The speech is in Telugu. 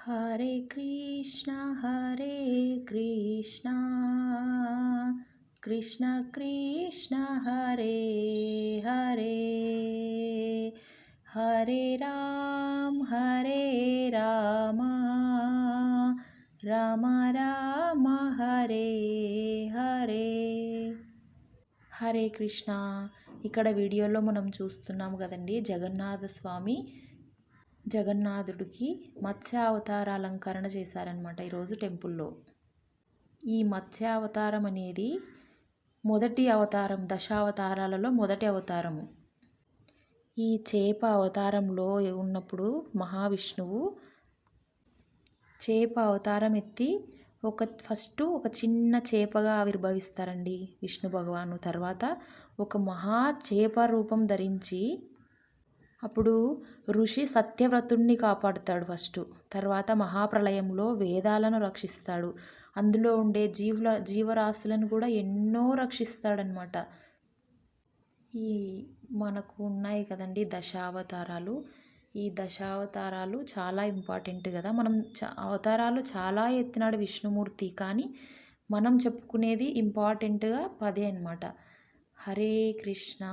హరే కృష్ణ హరే కృష్ణ. కృష్ణ కృష్ణ హరే హరే. హరే రామ్ హరే రామ. రామ రామ హరే హరే. హరే కృష్ణ. ఇక్కడ వీడియోలో మనం చూస్తున్నాము కదండి జగన్నాథ స్వామి జగన్నాథుడికి మత్స్యావతార అలంకరణ చేశారనమాట ఈరోజు టెంపుల్లో. ఈ మత్స్యావతారం అనేది మొదటి అవతారం దశావతారాలలో మొదటి అవతారము. ఈ చేప అవతారంలో ఉన్నప్పుడు మహావిష్ణువు చేప అవతారం ఎత్తి ఒక ఫస్ట్ ఒక చిన్న చేపగా ఆవిర్భవిస్తారండి విష్ణు భగవాను. తర్వాత ఒక మహా చేప రూపం ధరించి అప్పుడు ఋషి సత్యవ్రతుణ్ణి కాపాడుతాడు ఫస్ట్. తర్వాత మహాప్రళయంలో వేదాలను రక్షిస్తాడు. అందులో ఉండే జీవుల జీవరాశులను కూడా ఎన్నో రక్షిస్తాడనమాట ఈ మనకు ఉన్నాయి కదండి దశావతారాలు. ఈ దశావతారాలు చాలా ఇంపార్టెంట్ కదా. మనం అవతారాలు చాలా ఎత్తినాడు విష్ణుమూర్తి. కానీ మనం చెప్పుకునేది ఇంపార్టెంట్గా పదే అనమాట హరే కృష్ణ.